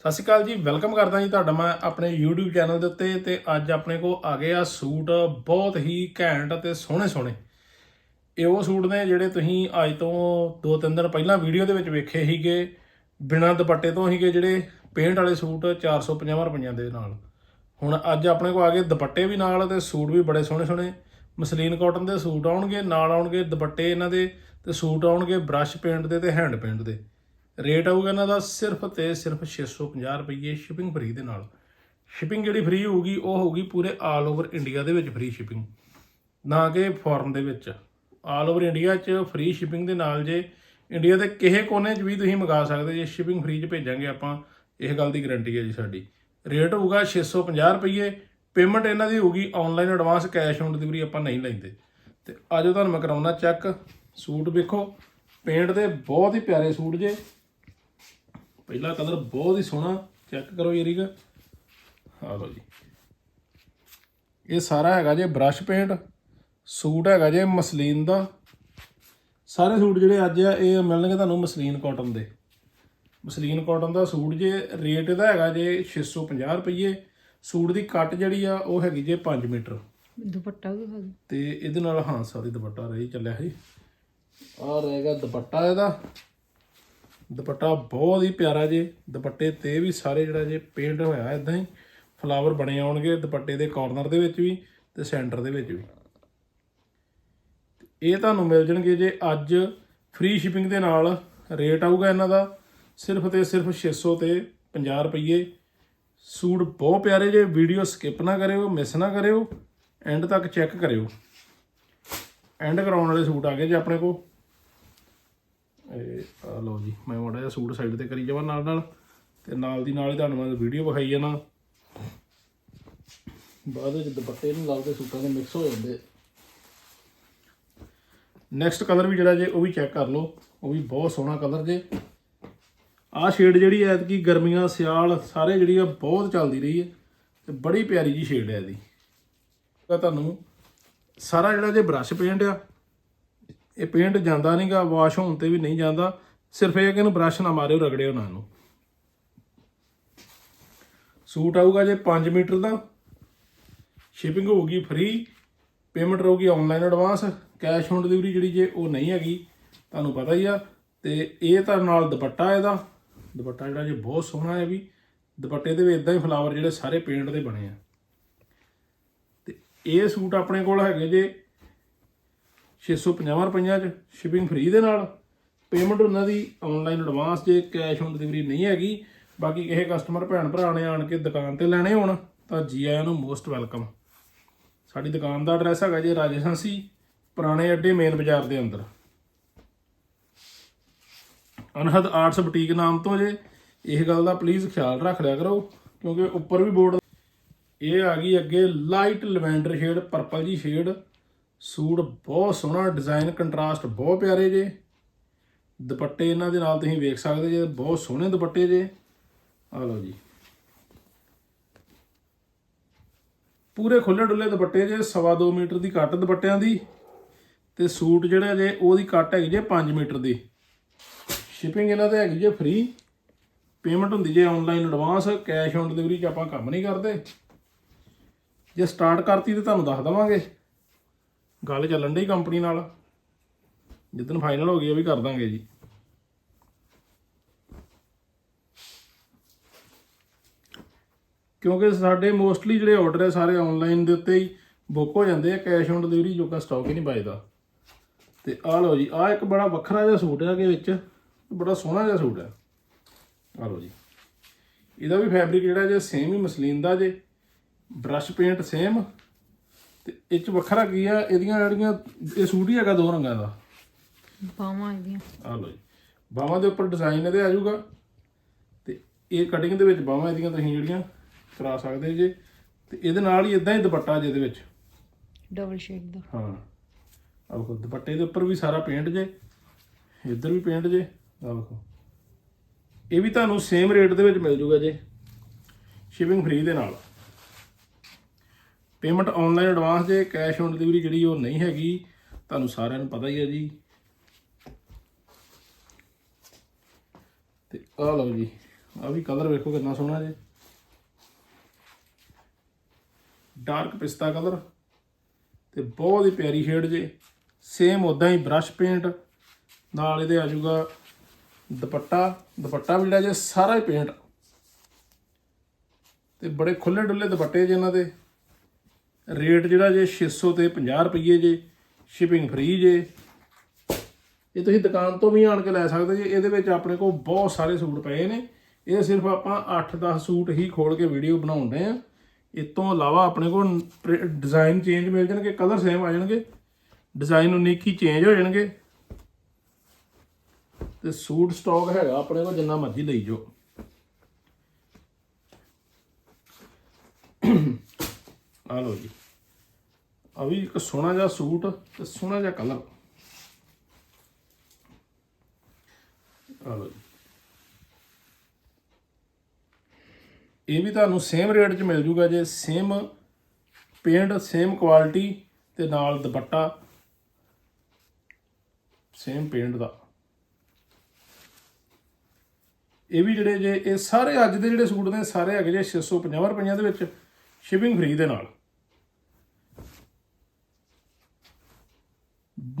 ਸਤਿ ਸ਼੍ਰੀ ਅਕਾਲ ਜੀ, ਵੈਲਕਮ ਕਰਦਾ ਜੀ ਤੁਹਾਡਾ ਮੈਂ ਆਪਣੇ YouTube ਚੈਨਲ ਦੇ ਉੱਤੇ ਤੇ ਅੱਜ ਆਪਣੇ ਕੋਲ ਆ ਗਏ ਆ ਸੂਟ ਬਹੁਤ ਹੀ ਘੈਂਟ ਤੇ ਸੋਹਣੇ ਸੋਹਣੇ। ਇਹ ਉਹ ਸੂਟ ਨੇ ਜਿਹੜੇ ਤੁਸੀਂ ਅੱਜ ਤੋਂ 2-3 ਦਿਨ ਪਹਿਲਾਂ ਵੀਡੀਓ ਦੇ ਵਿੱਚ ਵੇਖੇ ਸੀਗੇ, ਬਿਨਾਂ ਦੁਪੱਟੇ ਤੋਂ ਸੀਗੇ ਜਿਹੜੇ ਪੇਂਟ ਵਾਲੇ ਸੂਟ 450 ਰੁਪਈਆਂ ਦੇ ਨਾਲ। ਹੁਣ ਅੱਜ ਆਪਣੇ ਕੋਲ ਆ ਗਏ ਦੁਪੱਟੇ ਵੀ ਨਾਲ ਤੇ ਸੂਟ ਵੀ ਬੜੇ ਸੋਹਣੇ ਸੋਹਣੇ। ਮਸਲੀਨ ਕਾਟਨ ਦੇ ਸੂਟ ਆਉਣਗੇ, ਨਾਲ ਆਉਣਗੇ ਦੁਪੱਟੇ ਇਹਨਾਂ ਦੇ ਤੇ ਸੂਟ ਆਉਣਗੇ ਬ੍ਰਸ਼ ਪੇਂਟ ਦੇ ਤੇ ਹੈਂਡ ਪੇਂਟ ਦੇ। ਰੇਟ ਆਊਗਾ ਇਹਨਾਂ ਦਾ ਸਿਰਫ ਤੇ ਸਿਰਫ 650 ਰੁਪਏ ਸ਼ਿਪਿੰਗ ਫ੍ਰੀ ਦੇ ਨਾਲ। ਸ਼ਿਪਿੰਗ ਜਿਹੜੀ ਫ੍ਰੀ ਹੋਊਗੀ, ਉਹ ਹੋਊਗੀ ਪੂਰੇ ਆਲ ਓਵਰ ਇੰਡੀਆ ਦੇ ਵਿੱਚ ਫ੍ਰੀ ਸ਼ਿਪਿੰਗ ਨਾ ਕਿ ਫੋਰਨ ਦੇ ਵਿੱਚ। ਆਲ ਓਵਰ ਇੰਡੀਆ 'ਚ ਫ੍ਰੀ ਸ਼ਿਪਿੰਗ ਦੇ ਨਾਲ ਜੇ ਇੰਡੀਆ ਦੇ ਕਿਸੇ ਕੋਨੇ 'ਚ ਵੀ ਤੁਸੀਂ ਮੰਗਾ ਸਕਦੇ, ਜੇ ਸ਼ਿਪਿੰਗ ਫ੍ਰੀ 'ਚ ਭੇਜਾਂਗੇ ਆਪਾਂ, ਇਹ ਗੱਲ ਦੀ ਗਾਰੰਟੀ ਹੈ ਜੀ ਸਾਡੀ। ਰੇਟ ਹੋਊਗਾ 650 ਰੁਪਏ ਪੇਮੈਂਟ ਇਹਨਾਂ ਦੀ ਹੋਊਗੀ online advance cash on delivery ਆਪਾਂ ਨਹੀਂ ਲੈਂਦੇ। ਤੇ ਆਜੋ ਤੁਹਾਨੂੰ ਮੈਂ ਕਰਾਉਣਾ ਚੈੱਕ ਸੂਟ ਵੇਖੋ ਪੇਂਟ ਦੇ ਬਹੁਤ ਹੀ ਪਿਆਰੇ ਸੂਟ ਜੇ। ਪਹਿਲਾ ਕਲਰ ਬਹੁਤ ਹੀ ਸੋਹਣਾ ਚੈੱਕ ਕਰੋ ਯਾਰੀਗਾ ਆ ਲਓ ਜੀ। ਇਹ ਸਾਰਾ ਹੈਗਾ ਜੇ ਬ੍ਰਸ਼ ਪੇਂਟ ਸੂਟ ਹੈਗਾ ਜੇ ਮਸਲੀਨ ਦਾ। ਸਾਰੇ ਸੂਟ ਜਿਹੜੇ ਅੱਜ ਆ ਇਹ ਮਿਲਣਗੇ ਤੁਹਾਨੂੰ ਮਸਲੀਨ ਕਾਟਨ ਦੇ। ਮਸਲੀਨ ਕਾਟਨ ਦਾ ਸੂਟ ਜੇ ਰੇਟ ਇਹਦਾ ਹੈਗਾ ਜੇ 650 ਰੁਪਏ ਸੂਟ ਦੀ ਕੱਟ ਜਿਹੜੀ ਆ ਉਹ ਹੈਗੀ ਜੇ 5 ਮੀਟਰ। ਦੁਪੱਟਾ ਵੀ ਖਾ ਤੇ ਇਹਦੇ ਨਾਲ ਹਾਂ ਸਾਰੀ ਦੁਪੱਟਾ ਰਹੀ ਚੱਲਿਆ ਸੀ ਆ ਰਹੇਗਾ ਦੁਪੱਟਾ ਇਹਦਾ। ਦੁਪੱਟਾ ਬਹੁਤ ਹੀ ਪਿਆਰਾ ਜੇ। ਦੁਪੱਟੇ ਤੇ ਵੀ ਸਾਰੇ ਜਿਹੜਾ ਜੇ ਪੇਂਟ ਹੋਇਆ ਇਦਾਂ ਹੀ। ਫਲਾਵਰ ਬਣੇ ਆਉਣਗੇ ਦੁਪੱਟੇ ਦੇ ਕਾਰਨਰ ਦੇ ਵਿੱਚ ਵੀ ਤੇ ਸੈਂਟਰ ਦੇ ਵਿੱਚ ਵੀ। ਇਹ ਤੁਹਾਨੂੰ ਮਿਲ ਜਾਣਗੇ ਜੇ ਅੱਜ ਫ੍ਰੀ ਸ਼ਿਪਿੰਗ ਦੇ ਨਾਲ ਰੇਟ ਆਊਗਾ ਇਹਨਾਂ ਦਾ। ਸਿਰਫ ਤੇ ਸਿਰਫ 600 ਤੇ 50 ਰੁਪਏ ਸੂਟ ਬਹੁਤ ਪਿਆਰੇ ਜੇ ਵੀਡੀਓ ਸਕਿਪ ਨਾ ਕਰਿਓ ਮਿਸ ਨਾ ਕਰਿਓ ਐਂਡ ਤੱਕ ਚੈੱਕ ਕਰਿਓ। ਐਂਡ ਕਰਾਉਣ ਵਾਲੇ ਸੂਟ ਆ ਗਏ ਜੇ ਆਪਣੇ ਕੋਲ। ਇਹ ਆ ਲਓ ਜੀ, ਮੈਂ ਮਾੜਾ ਜਿਹਾ ਸੂਟ ਸਾਈਡ ਤੇ ਕਰੀ ਜਾਵਾਂ ਨਾਲ ਨਾਲ, ਤੇ ਨਾਲ ਦੀ ਨਾਲ ਹੀ ਤੁਹਾਨੂੰ ਮੈਂ ਵੀਡੀਓ ਵਿਖਾਈ ਜਾਣਾ। ਬਾਅਦ ਵਿੱਚ ਦੁਪੱਟੇ ਨੂੰ ਲਾਉਂਦੇ ਸੂਟਾਂ ਦੇ ਮਿਕਸ ਹੋ ਜਾਂਦੇ ਨੈਕਸਟ ਕਲਰ ਵੀ ਜਿਹੜਾ ਜੇ, ਉਹ ਵੀ ਚੈੱਕ ਕਰ ਲਓ, ਉਹ ਵੀ ਬਹੁਤ ਸੋਹਣਾ ਕਲਰ ਜੇ। ਆਹ ਸ਼ੇਡ ਜਿਹੜੀ ਐ ਕਿ ਗਰਮੀਆਂ, ਸਿਆਲ, ਸਾਰੇ ਜਿਹੜੀ ਆ, ਬਹੁਤ ਚੱਲਦੀ ਰਹੀ ਹੈ ਤੇ ਬੜੀ ਪਿਆਰੀ ਜੀ ਸ਼ੇਡ ਹੈ ਇਹਦੀ। ਤੁਹਾਨੂੰ ਸਾਰਾ ਜਿਹੜਾ ਜੇ ਬ੍ਰਸ਼ ਪੇਂਟ ਆ ਇਹ ਪੇਂਟ ਜਾਂਦਾ ਨਹੀਂਗਾ, ਵਾਸ਼ ਹੋਣ ਤੇ ਵੀ ਨਹੀਂ ਜਾਂਦਾ। ਸਿਰਫ ਇਹ ਕਿ ਇਹਨੂੰ ਬ੍ਰਸ਼ ਨਾ ਮਾਰਿਓ, ਰਗੜਿਓ ਨਾ ਇਹਨੂੰ। ਸੂਟ ਆਊਗਾ ਜੇ 5 ਮੀਟਰ ਦਾ। ਸ਼ਿਪਿੰਗ ਹੋਊਗੀ ਫ੍ਰੀ ਪੇਮੈਂਟ ਰਹੂਗੀ online advance cash on delivery ਜਿਹੜੀ ਜੇ ਉਹ ਨਹੀਂ ਹੈਗੀ, ਤੁਹਾਨੂੰ ਪਤਾ ਹੀ ਆ। ਤੇ ਇਹ ਤਾਂ ਨਾਲ ਦੁਪੱਟਾ ਇਹਦਾ। ਦੁਪੱਟਾ ਜਿਹੜਾ ਜੇ ਬਹੁਤ ਸੋਹਣਾ ਹੈ ਵੀ, ਦੁਪੱਟੇ ਦੇ ਵੀ ਇਦਾਂ ਹੀ ਫਲਾਵਰ ਜਿਹੜੇ ਸਾਰੇ ਪੇਂਟ ਦੇ ਬਣੇ ਆ। ਤੇ ਇਹ ਸੂਟ ਆਪਣੇ ਕੋਲ ਹੈਗੇ ਜੇ 650 ਰੁਪਈਆ ਚ ਸ਼ਿਪਿੰਗ ਫ੍ਰੀ ਦੇ ਨਾਲ। ਪੇਮੈਂਟ ਉਹਨਾਂ ਦੀ ਆਨਲਾਈਨ ਐਡਵਾਂਸ ਜੇ ਕੈਸ਼ ਔਨ ਡਿਲੀਵਰੀ ਨਹੀਂ ਹੈਗੀ, ਬਾਕੀ ਕਿਸੇ ਕਸਟਮਰ ਭੈਣ ਭਰਾ ਨੇ ਆਣ ਕੇ ਦੁਕਾਨ ਤੇ ਲੈਣੇ ਹੋਣ, ਤਾਂ ਜੀ ਆਇਆਂ ਨੂੰ ਮੋਸਟ ਵੈਲਕਮ ਸਾਡੀ ਦੁਕਾਨ ਦਾ ਐਡਰੈਸ ਹੈਗਾ ਜੀ ਰਾਜਸਥਾਨੀ ਪੁਰਾਣੇ ਅੱਡੇ ਮੇਨ ਬਾਜ਼ਾਰ ਦੇ ਅੰਦਰ। ਅਨਹਦ ਆਰਟਸ ਬੁਟੀਕ ਨਾਮ ਤੋਂ ਜੇ, ਇਹ ਗੱਲ ਦਾ ਪਲੀਜ਼ ਖਿਆਲ ਰੱਖ ਲਿਆ ਕਰੋ, ਕਿਉਂਕਿ ਉੱਪਰ ਵੀ ਬੋਰਡ ਇਹ ਆ ਗਈ ਅੱਗੇ ਲਾਈਟ ਲਵੈਂਡਰ ਸ਼ੇਡ ਪਰਪਲ ਜੀ ਸ਼ੇਡ ਸੂਟ ਬਹੁਤ ਸੋਹਣਾ ਡਿਜ਼ਾਈਨ ਕੰਟਰਾਸਟ ਬਹੁਤ ਪਿਆਰੇ ਜੇ। ਦੁਪੱਟੇ ਇਹਨਾਂ ਦੇ ਨਾਲ ਤੁਸੀਂ ਵੇਖ ਸਕਦੇ ਜੇ, ਬਹੁਤ ਸੋਹਣੇ ਦੁਪੱਟੇ ਜੇ। ਆ ਲਓ ਜੀ। ਪੂਰੇ ਖੁੱਲੇ ਡੁੱਲੇ ਦੁਪੱਟੇ ਜੇ, ਸਵਾ ਦੋ ਮੀਟਰ ਦੀ ਕੱਟ ਦੁਪੱਟਿਆਂ ਦੀ। ਤੇ ਸੂਟ ਜਿਹੜਾ ਜੇ, ਉਹਦੀ ਕੱਟ ਹੈਗੀ ਜੇ 5 ਮੀਟਰ ਦੀ। ਸ਼ਿਪਿੰਗ ਇਹਨਾਂ ਤੇ ਹੈਗੀ ਜੇ ਫ੍ਰੀ ਪੇਮੈਂਟ ਹੁੰਦੀ ਜੇ online advance cash on delivery 'ਚ ਆਪਾਂ ਕੰਮ ਨਹੀਂ ਕਰਦੇ। ਜੇ ਸਟਾਰਟ ਕਰਤੀ ਤੇ ਤੁਹਾਨੂੰ ਦੱਸ ਦਵਾਂਗੇ। ਗੱਲ ਚੱਲਣ ਡਈ ਕੰਪਨੀ ਨਾਲ। ਜਿੱਦਨ ਫਾਈਨਲ ਹੋ ਗਈ ਉਹ ਵੀ ਕਰ ਦਾਂਗੇ ਜੀ। ਕਿਉਂਕਿ ਸਾਡੇ ਮੋਸਟਲੀ ਜਿਹੜੇ ਆਰਡਰ ਹੈ ਸਾਰੇ ਆਨਲਾਈਨ ਦੇ ਉੱਤੇ ਹੀ ਬੁੱਕ ਹੋ ਜਾਂਦੇ ਆ ਕੈਸ਼ ਔਨ ਡਿਲੀਵਰੀ ਜੋਗਾ ਸਟਾਕ ਹੀ ਨਹੀਂ ਬਚਦਾ। ਤੇ ਆਹ ਲਓ ਜੀ, ਆਹ ਇੱਕ ਬੜਾ ਵੱਖਰਾ ਜਿਹਾ ਸੂਟ ਹੈ ਕਿ ਵਿੱਚ, ਬੜਾ ਸੋਹਣਾ ਜਿਹਾ ਸੂਟ ਹੈ ਆਹ ਲਓ ਜੀ। ਇਹਦਾ ਵੀ ਫੈਬਰਿਕ ਜਿਹੜਾ ਜੇ ਸੇਮ ਹੀ ਮਸਲੀਨ ਦਾ ਜੇ ਬ੍ਰਸ਼ ਪੇਂਟ ਸੇਮ ਤੇ ਇਹ ਚ ਵੱਖਰਾ ਕੀ ਆ? ਇਹਦੀਆਂ ਜਿਹੜੀਆਂ ਇਹ ਸੂਟ ਹੀ ਹੈਗਾ ਦੋ ਰੰਗਾਂ ਦਾ। ਬਾਵਾਂ ਇਹਦੀਆਂ। ਆਹ ਲਓ ਜੀ। ਬਾਹਾਂ ਦੇ ਉੱਪਰ ਡਿਜ਼ਾਈਨ ਇਹਦੇ ਆ ਜਾਊਗਾ। ਤੇ ਇਹ ਕਟਿੰਗ ਦੇ ਵਿੱਚ ਬਾਹਾਂ ਇਹਦੀਆਂ ਤੁਸੀਂ ਜਿਹੜੀਆਂ ਕਰਾ ਸਕਦੇ ਜੇ। ਤੇ ਇਹਦੇ ਨਾਲ ਹੀ ਇਦਾਂ ਹੀ ਦੁਪੱਟਾ ਜੇ ਇਹਦੇ ਵਿੱਚ। ਡਬਲ ਸ਼ੇਡ ਦਾ। ਹਾਂ। ਆਹ ਦੇਖੋ ਦੁਪੱਟੇ ਦੇ ਉੱਪਰ ਵੀ ਸਾਰਾ ਪੇਂਟ ਜੇ। ਇੱਧਰ ਵੀ ਪੇਂਟ ਜੇ। ਆਹ ਦੇਖੋ ਇਹ ਵੀ ਤੁਹਾਨੂੰ ਸੇਮ ਰੇਟ ਦੇ ਵਿੱਚ ਮਿਲ ਜੂਗਾ ਜੇ। ਸ਼ਿਪਿੰਗ ਫ੍ਰੀ ਦੇ ਨਾਲ। ਪੇਮੈਂਟ ਆਨਲਾਈਨ ਐਡਵਾਂਸ ਜੇ ਕੈਸ਼ ਔਨ ਡਿਲੀਵਰੀ ਜਿਹੜੀ ਉਹ ਨਹੀਂ ਹੈਗੀ, ਤੁਹਾਨੂੰ ਸਾਰਿਆਂ ਨੂੰ ਪਤਾ ਹੀ ਹੈ ਜੀ। ਤੇ ਆ ਲਓ ਜੀ ਆ ਵੀ ਕਲਰ ਵੇਖੋ ਕਿੰਨਾ ਸੋਹਣਾ ਜੇ। ਡਾਰਕ ਪਿਸਤਾ ਕਲਰ ਤੇ ਬਹੁਤ ਹੀ ਪਿਆਰੀ ਸ਼ੇਡ ਜੇ। ਸੇਮ ਉਦਾਂ ਹੀ ਬ੍ਰਸ਼ ਪੇਂਟ ਨਾਲ ਇਹਦੇ ਆ ਜਾਊਗਾ ਦੁਪੱਟਾ। ਦੁਪੱਟਾ ਵੀ ਜਿਹੜਾ ਜੇ ਸਾਰਾ ਹੀ ਪੇਂਟ ਤੇ ਬੜੇ ਖੁੱਲੇ ਡੁੱਲੇ ਦੁਪੱਟੇ ਜੇ ਇਹਨਾਂ ਦੇ। ਰੇਟ ਜਿਹੜਾ ਜੇ 600 ਤੇ 50 ਰੁਪਏ ਜੇ ਸ਼ਿਪਿੰਗ ਫ੍ਰੀ ਜੇ। ਇਹ ਤੁਸੀਂ ਦੁਕਾਨ ਤੋਂ ਵੀ ਆਣ ਕੇ ਲੈ ਸਕਦੇ ਜੇ, ਇਹਦੇ ਵਿੱਚ ਆਪਣੇ ਕੋਲ ਬਹੁਤ ਸਾਰੇ ਸੂਟ ਪਏ ਨੇ। ਇਹ ਸਿਰਫ ਆਪਾਂ 8-10 ਸੂਟ ਹੀ ਖੋਲ ਕੇ ਵੀਡੀਓ ਬਣਾਉਂਦੇ ਆ। ਇਸ ਤੋਂ ਇਲਾਵਾ ਆਪਣੇ ਕੋਲ ਡਿਜ਼ਾਈਨ ਚੇਂਜ ਮਿਲ ਜਾਣਗੇ, ਕਲਰ ਸੇਮ ਆ ਜਾਣਗੇ। ਡਿਜ਼ਾਈਨ ਉਨੀਕੀ ਚੇਂਜ ਹੋ ਜਾਣਗੇ। ਤੇ ਸੂਟ ਸਟਾਕ ਹੈਗਾ ਆਪਣੇ ਕੋਲ, ਜਿੰਨਾ ਮਰਜ਼ੀ ਲਈ ਜਾਓ। ਆ ਲਓ ਜੀ। ਆ ਵੀ ਇੱਕ ਸੋਹਣਾ ਜਿਹਾ ਸੂਟ ਤੇ ਸੋਹਣਾ ਜਿਹਾ ਕਲਰ ਆ ਲਓ ਇਹ ਵੀ ਤੁਹਾਨੂੰ ਸੇਮ ਰੇਟ 'ਚ ਮਿਲ ਜੂਗਾ ਜੇ ਸੇਮ ਪੇਂਟ ਸੇਮ ਕੁਆਲਿਟੀ ਤੇ ਨਾਲ ਦੁਪੱਟਾ। ਸੇਮ ਪੇਂਟ ਦਾ। ਇਹ ਵੀ ਜਿਹੜੇ ਜੇ, ਇਹ ਸਾਰੇ ਅੱਜ ਦੇ ਜਿਹੜੇ ਸੂਟ ਨੇ, ਸਾਰੇ ਹੈਗੇ ਜੇ 650 ਰੁਪਈਆਂ ਦੇ ਵਿੱਚ ਸ਼ਿਪਿੰਗ ਫ੍ਰੀ ਦੇ ਨਾਲ।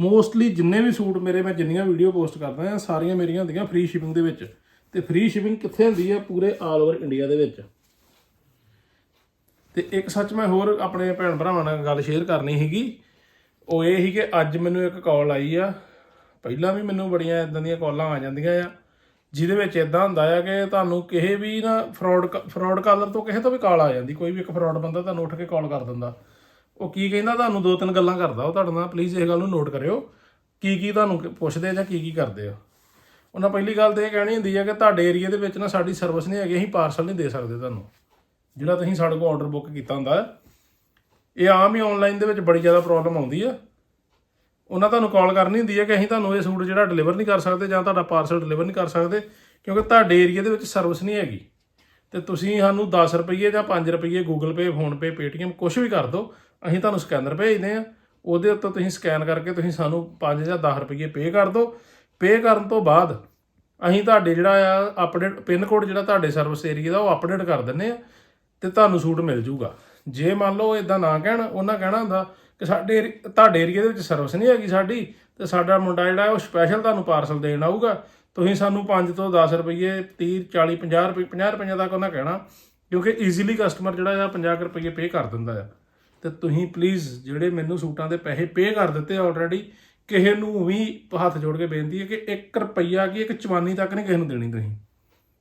ਮੋਸਟਲੀ ਜਿੰਨੇ ਵੀ ਸੂਟ ਮੇਰੇ ਮੈਂ ਜਿੰਨੀਆਂ ਵੀਡੀਓ ਪੋਸਟ ਕਰਦਾ ਆ ਸਾਰੀਆਂ ਮੇਰੀਆਂ ਹੁੰਦੀਆਂ ਫ੍ਰੀ ਸ਼ਿਪਿੰਗ ਦੇ ਵਿੱਚ। ਤੇ ਫ੍ਰੀ ਸ਼ਿਪਿੰਗ ਕਿੱਥੇ ਹੁੰਦੀ ਹੈ? ਪੂਰੇ ਆਲ ਓਵਰ ਇੰਡੀਆ ਦੇ ਵਿੱਚ। ਤੇ ਇੱਕ ਸੱਚ ਮੈਂ ਹੋਰ ਆਪਣੇ ਭੈਣ ਭਰਾਵਾਂ ਨਾਲ ਗੱਲ ਸ਼ੇਅਰ ਕਰਨੀ ਸੀਗੀ। ਉਹ ਇਹ ਸੀ ਕਿ ਅੱਜ ਮੈਨੂੰ ਇੱਕ ਕਾਲ ਆਈ ਆ। ਪਹਿਲਾਂ ਵੀ ਮੈਨੂੰ ਬੜੀਆਂ ਇਦਾਂ ਦੀਆਂ ਕਾਲਾਂ ਆ ਜਾਂਦੀਆਂ ਆ, ਜਿਹਦੇ ਵਿੱਚ ਇਦਾਂ ਹੁੰਦਾ ਆ ਕਿ ਤੁਹਾਨੂੰ ਕਿਸੇ ਵੀ ਨਾ ਫਰਾਡ ਫਰਾਡ ਕਾਲਰ ਤੋਂ ਕਿਸੇ ਤੋਂ ਵੀ ਕਾਲ ਆ ਜਾਂਦੀ। ਕੋਈ ਵੀ ਇੱਕ ਫਰਾਡ ਬੰਦਾ ਤੁਹਾਨੂੰ ਉੱਠ ਕੇ ਕਾਲ ਕਰ ਦਿੰਦਾ। ਉਹ ਕੀ ਕਹਿੰਦਾ? ਤੁਹਾਨੂੰ ਦੋ ਤਿੰਨ ਗੱਲਾਂ ਕਰਦਾ ਉਹ ਤੁਹਾਡੇ ਨਾਲ। ਪਲੀਜ਼ ਇਹ ਗੱਲ ਨੂੰ ਨੋਟ ਕਰਿਓ। ਕੀ ਕੀ ਤੁਹਾਨੂੰ ਪੁੱਛਦੇ ਆ ਜਾਂ ਕੀ ਕੀ ਕਰਦੇ ਆ? ਉਹਨਾਂ ਪਹਿਲੀ ਗੱਲ ਤੇ ਇਹ ਕਹਿਣੀ ਹੁੰਦੀ ਹੈ ਕਿ ਤੁਹਾਡੇ ਏਰੀਆ ਦੇ ਵਿੱਚ ਨਾ ਸਾਡੀ ਸਰਵਿਸ ਨਹੀਂ ਹੈਗੀ, ਅਸੀਂ ਪਾਰਸਲ ਨਹੀਂ ਦੇ ਸਕਦੇ ਤੁਹਾਨੂੰ। ਜਿਹੜਾ ਤੁਸੀਂ ਸਾਡੇ ਕੋਲ ਆਰਡਰ ਬੁੱਕ ਕੀਤਾ ਹੁੰਦਾ, ਇਹ ਆਮ ਹੀ ਆਨਲਾਈਨ ਦੇ ਵਿੱਚ ਬੜੀ ਜ਼ਿਆਦਾ ਪ੍ਰੋਬਲਮ ਆਉਂਦੀ ਆ। ਉਹਨਾਂ ਤੁਹਾਨੂੰ ਕਾਲ ਕਰਨੀ ਹੁੰਦੀ ਹੈ ਕਿ ਅਸੀਂ ਤੁਹਾਨੂੰ ਇਹ ਸੂਟ ਜਿਹੜਾ ਡਿਲੀਵਰ ਨਹੀਂ ਕਰ ਸਕਦੇ ਜਾਂ ਤੁਹਾਡਾ ਪਾਰਸਲ ਡਿਲੀਵਰ ਨਹੀਂ ਕਰ ਸਕਦੇ, ਕਿਉਂਕਿ ਤੁਹਾਡੇ ਏਰੀਆ ਦੇ ਵਿੱਚ ਸਰਵਿਸ ਨਹੀਂ ਹੈਗੀ। ਤੇ ਤੁਸੀਂ ਸਾਨੂੰ 10 ਰੁਪਏ ਜਾਂ 5 ਰੁਪਏ Google Pay, Phone Pay, Paytm ਕੁਝ ਵੀ ਕਰ ਦਿਓ। ਅਸੀਂ ਤੁਹਾਨੂੰ ਸਕੈਨਰ ਭੇਜਦੇ ਆ ਉਹਦੇ ਉੱਤੇ ਤੁਸੀਂ ਸਕੈਨ ਕਰਕੇ ਤੁਸੀਂ ਸਾਨੂੰ 5 ਜਾਂ 10 ਰੁਪਏ ਪੇ ਕਰ ਦਿਓ। ਪੇ ਕਰਨ ਤੋਂ ਬਾਅਦ ਅਸੀਂ ਤੁਹਾਡੇ ਜਿਹੜਾ ਆ ਅਪਡੇਟ ਪਿੰਨ ਕੋਡ ਜਿਹੜਾ ਤੁਹਾਡੇ ਸਰਵਿਸ ਏਰੀਆ ਦਾ ਉਹ ਅਪਡੇਟ ਕਰ ਦਿੰਨੇ ਆ ਤੇ ਤੁਹਾਨੂੰ ਸੂਟ ਮਿਲ ਜੂਗਾ। ਜੇ ਮੰਨ ਲਓ ਇਦਾਂ ਨਾ ਕਹਿਣ, ਉਹਨਾਂ ਕਹਿਣਾ ਹੁੰਦਾ ਕਿ ਸਾਡੇ ਏਰੀ- ਤੁਹਾਡੇ ਏਰੀਆ ਦੇ ਵਿੱਚ ਸਰਵਿਸ ਨਹੀਂ ਹੈਗੀ ਸਾਡੀ, ਤੇ ਸਾਡਾ ਮੁੰਡਾ ਜਿਹੜਾ ਉਹ ਸਪੈਸ਼ਲ ਤੁਹਾਨੂੰ ਪਾਰਸਲ ਦੇਣ ਆਊਗਾ। ਤੁਸੀਂ ਸਾਨੂੰ 5 ਤੋਂ 10 ਰੁਪਏ 30 40 50 ਰੁਪਏ 50 ਰੁਪਏ ਤੱਕ ਉਹਨਾਂ ਕਹਿਣਾ, ਕਿਉਂਕਿ ਈਜ਼ੀਲੀ ਕਸਟਮਰ ਜਿਹੜਾ ਆ 50 ਰੁਪਏ ਪੇ ਕਰ ਦਿੰਦਾ ਆ। ਤੇ ਤੁਸੀਂ ਪਲੀਜ਼ ਜਿਹੜੇ ਮੈਨੂੰ ਸੂਟਾਂ ਦੇ ਪੈਸੇ ਪੇ ਕਰ ਦਿੱਤੇ ਆਲਰੇਡੀ ਕਿਸੇ ਨੂੰ ਵੀ ਹੱਥ ਜੋੜ ਕੇ ਬੇਨਤੀ ਹੈ ਕਿ 1 ਰੁਪਈਆ ਕੀ, ਇੱਕ ਚਵਾਨੀ ਤੱਕ ਨਹੀਂ ਕਿਸੇ ਨੂੰ ਦੇਣੀ ਤੁਸੀਂ।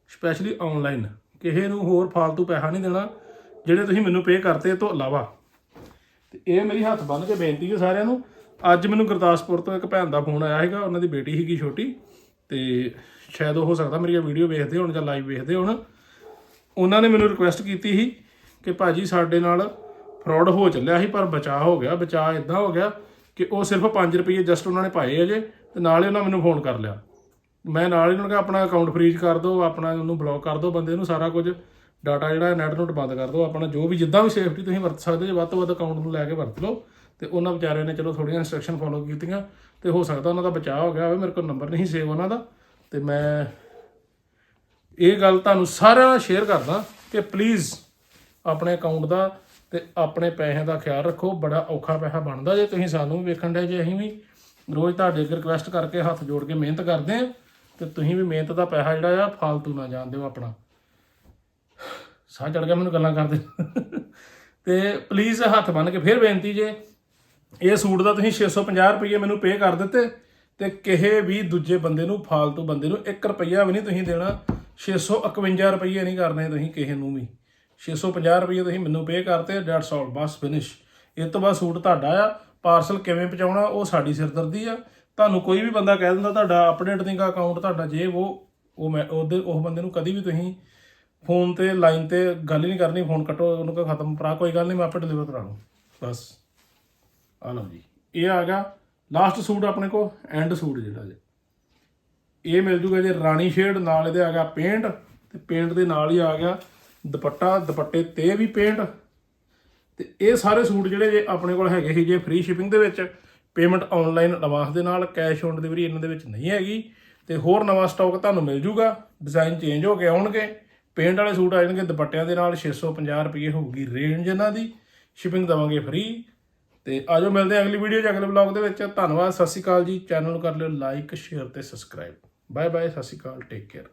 ਸਪੈਸ਼ਲੀ ਆਨਲਾਈਨ ਕਿਸੇ ਨੂੰ ਹੋਰ ਫालतू ਪੈਸਾ ਨਹੀਂ ਦੇਣਾ, ਜਿਹੜੇ ਤੁਸੀਂ ਮੈਨੂੰ ਪੇ ਕਰਤੇ ਇਹ ਤੋਂ ਇਲਾਵਾ। ਤੇ ਇਹ ਮੇਰੀ ਹੱਥ ਬੰਨ ਕੇ ਬੇਨਤੀ ਹੈ ਸਾਰਿਆਂ ਨੂੰ। ਅੱਜ ਮੈਨੂੰ ਗੁਰਦਾਸਪੁਰ ਤੋਂ ਇੱਕ ਭੈਣ ਦਾ ਫੋਨ ਆਇਆ ਹੈਗਾ ਉਹਨਾਂ ਦੀ ਬੇਟੀ ਸੀਗੀ ਛੋਟੀ, ਤੇ ਸ਼ਾਇਦ ਉਹ ਹੋ ਸਕਦਾ ਮੇਰੀਆਂ ਵੀਡੀਓ ਵੇਖਦੇ ਹੋਣ ਜਾਂ ਲਾਈਵ ਵੇਖਦੇ ਹੋਣ। ਉਹਨਾਂ ਨੇ ਮੈਨੂੰ ਰਿਕੁਐਸਟ ਕੀਤੀ ਸੀ ਕਿ ਭਾਜੀ ਸਾਡੇ ਨਾਲ ਫਰਾਡ ਹੋ ਚੱਲਿਆ ਸੀ, ਪਰ ਬਚਾਅ ਹੋ ਗਿਆ। ਬਚਾਅ ਇਦਾਂ ਹੋ ਗਿਆ ਕਿ ਉਹ ਸਿਰਫ 5 ਰੁਪਏ ਜਸਟ ਉਹਨਾਂ ਨੇ ਪਾਏ ਅਜੇ ਤੇ ਨਾਲ ਹੀ ਉਹਨਾਂ ਮੈਨੂੰ ਫੋਨ ਕਰ ਲਿਆ। ਮੈਂ ਨਾਲ ਹੀ ਉਹਨਾਂ ਨੂੰ ਕਿਹਾ, ਆਪਣਾ ਅਕਾਊਂਟ ਫ੍ਰੀਜ਼ ਕਰ ਦਿਓ, ਆਪਣਾ ਉਹਨੂੰ ਬਲੌਕ ਕਰ ਦਿਓ, ਬੰਦੇ ਨੂੰ ਸਾਰਾ ਕੁਝ ਡਾਟਾ ਜਿਹੜਾ ਨੈਟ ਨੋਟ ਬੰਦ ਕਰ ਦਿਓ, ਆਪਣਾ ਜੋ ਵੀ ਜਿੱਦਾਂ ਵੀ ਸੇਫਟੀ ਤੁਸੀਂ ਵਰਤ ਸਕਦੇ ਜੇ, ਵੱਧ ਤੋਂ ਵੱਧ ਅਕਾਊਂਟ ਨੂੰ ਲੈ ਕੇ ਵਰਤ ਲਓ। ਤੇ ਉਹਨਾਂ ਵਿਚਾਰਿਆਂ ਨੇ ਚਲੋ ਥੋੜੀਆਂ ਇਨਸਟਰਕਸ਼ਨ ਫੋਲੋ ਕੀਤੀਆਂ ਤੇ ਹੋ ਸਕਦਾ ਉਹਨਾਂ ਦਾ ਬਚਾਅ ਹੋ ਗਿਆ ਹੋਵੇ, ਮੇਰੇ ਕੋਲ ਨੰਬਰ ਨਹੀਂ ਸੇਵ ਉਹਨਾਂ ਦਾ। ਤੇ ਮੈਂ ਇਹ ਗੱਲ ਤੁਹਾਨੂੰ ਸਾਰਿਆਂ ਨਾਲ ਸ਼ੇਅਰ ਕਰਦਾ ਕਿ ਪਲੀਜ਼ ਆਪਣੇ ਅਕਾਊਂਟ ਦਾ ਤੇ ਆਪਣੇ ਪੈਸਿਆਂ ਦਾ ਖਿਆਲ ਰੱਖੋ, ਬੜਾ ਔਖਾ ਪੈਸਾ ਬਣਦਾ ਜੇ ਤੁਸੀਂ ਸਾਨੂੰ ਵੀ ਵੇਖਣ ਦੇ ਜੇ, ਅਸੀਂ ਵੀ ਰੋਜ਼ ਤੁਹਾਡੇ ਅੱਗੇ ਰਿਕੁਐਸਟ ਕਰਕੇ ਹੱਥ ਜੋੜ ਕੇ ਮਿਹਨਤ ਕਰਦੇ ਆ ਤੇ ਤੁਸੀਂ ਵੀ ਮਿਹਨਤ ਦਾ ਪੈਸਾ ਜਿਹੜਾ ਆ ਫालतू ਨਾ ਜਾਣ ਦਿਓ ਆਪਣਾ। ਸਾਹ ਚੜ ਗਿਆ ਮੈਨੂੰ ਗੱਲਾਂ ਕਰਦੇ। ਤੇ ਪਲੀਜ਼ ਹੱਥ ਬੰਨ ਕੇ ਫਿਰ ਬੇਨਤੀ ਜੇ, ਇਹ ਸੂਟ ਦਾ ਤੁਸੀਂ 650 ਰੁਪਏ ਮੈਨੂੰ ਪੇ ਕਰ ਦਿੱਤੇ ਤੇ ਕਿਸੇ ਵੀ ਦੂਜੇ ਬੰਦੇ ਨੂੰ ਫालतू ਬੰਦੇ ਨੂੰ 1 ਰੁਪਿਆ ਵੀ ਨਹੀਂ ਤੁਸੀਂ ਦੇਣਾ 651 ਰੁਪਏ ਨਹੀਂ ਕਰਨੇ ਤੁਸੀਂ ਕਿਸੇ ਨੂੰ ਵੀ। 650 ਰੁਪਏ ਤੁਸੀਂ ਮੈਨੂੰ ਪੇ ਕਰਤੇ ਡੈਟਸ ਆਲ ਬਸ ਫਿਨਿਸ਼ ਇਹ ਤੋਂ ਬਾਅਦ ਸੂਟ ਤੁਹਾਡਾ ਆ ਪਾਰਸਲ ਕਿਵੇਂ ਪਹੁੰਚਾਉਣਾ, ਉਹ ਸਾਡੀ ਸਿਰਦਰਦੀ ਆ। ਤੁਹਾਨੂੰ ਕੋਈ ਵੀ ਬੰਦਾ ਕਹਿ ਦਿੰਦਾ, ਤੁਹਾਡਾ ਅਪਡੇਟ ਨਹੀਂਗਾ ਅਕਾਊਂਟ ਤੁਹਾਡਾ ਜੇ ਉਹ ਉਹ ਮੈਂ, ਉਹਦੇ, ਉਹ ਬੰਦੇ ਨੂੰ ਕਦੀ ਵੀ ਤੁਸੀਂ ਫੋਨ ਤੇ ਲਾਈਨ ਤੇ ਗੱਲ ਹੀ ਨਹੀਂ ਕਰਨੀ ਫੋਨ ਕੱਟੋ, ਉਹਨੂੰ ਕਹੋ ਖਤਮ, ਭਰਾ, ਕੋਈ ਗੱਲ ਨਹੀਂ, ਮੈਂ ਆਪੇ ਡਿਲੀਵਰ ਕਰਾ ਲੂੰ ਬਸ। ਆ ਲਓ ਜੀ, ਇਹ ਆ ਗਿਆ ਲਾਸਟ ਸੂਟ ਆਪਣੇ ਕੋ ਐਂਡ ਸੂਟ ਜਿਹੜਾ ਜੀ। ਇਹ ਮਿਲ ਜੂਗਾ ਜੇ ਰਾਣੀ ਸ਼ੇਡ, ਨਾਲ ਇਹਦੇ ਆ ਗਿਆ ਪੇਂਟ ਤੇ ਪੇਂਟ ਦੇ ਨਾਲ ਹੀ ਆ ਗਿਆ ਦੁਪੱਟਾ, ਦੁਪੱਟੇ ਤੇ ਵੀ ਪੇਂਟ ਤੇ ਇਹ ਸਾਰੇ ਸੂਟ ਜਿਹੜੇ ਜੇ ਆਪਣੇ ਕੋਲ ਹੈਗੇ ਸੀ ਜੇ ਫ੍ਰੀ ਸ਼ਿਪਿੰਗ ਦੇ ਵਿੱਚ ਪੇਮੈਂਟ ਆਨਲਾਈਨ ਅਡਵਾਂਸ ਦੇ ਨਾਲ ਕੈਸ਼ ਔਨ ਡਿਲੀਵਰੀ ਇਹਨਾਂ ਦੇ ਵਿੱਚ ਨਹੀਂ ਹੈਗੀ ਤੇ ਹੋਰ ਨਵਾਂ ਸਟਾਕ ਤੁਹਾਨੂੰ ਮਿਲ ਜੂਗਾ ਡਿਜ਼ਾਈਨ ਚੇਂਜ ਹੋ ਕੇ ਆਉਣਗੇ ਪੇਂਟ ਵਾਲੇ ਸੂਟ ਆ ਜਾਣਗੇ, ਦੁਪੱਟਿਆਂ ਦੇ ਨਾਲ 650 ਰੁਪਏ ਹੋਊਗੀ ਰੇਂਜ ਇਹਨਾਂ ਦੀ ਸ਼ਿਪਿੰਗ ਦਵਾਂਗੇ ਫ੍ਰੀ ਤੇ ਆਜੋ ਮਿਲਦੇ ਹਾਂ ਅਗਲੀ ਵੀਡੀਓ 'ਚ ਅਗਲੇ ਵਲੌਗ ਦੇ ਵਿੱਚ। ਧੰਨਵਾਦ, ਸਤਿ ਸ਼੍ਰੀ ਅਕਾਲ ਜੀ। ਚੈਨਲ ਨੂੰ ਕਰ ਲਿਓ ਲਾਈਕ ਸ਼ੇਅਰ ਤੇ ਸਬਸਕ੍ਰਾਈਬ ਬਾਏ ਬਾਏ ਸਤਿ ਸ਼੍ਰੀ ਅਕਾਲ ਟੇਕ ਕੇਅਰ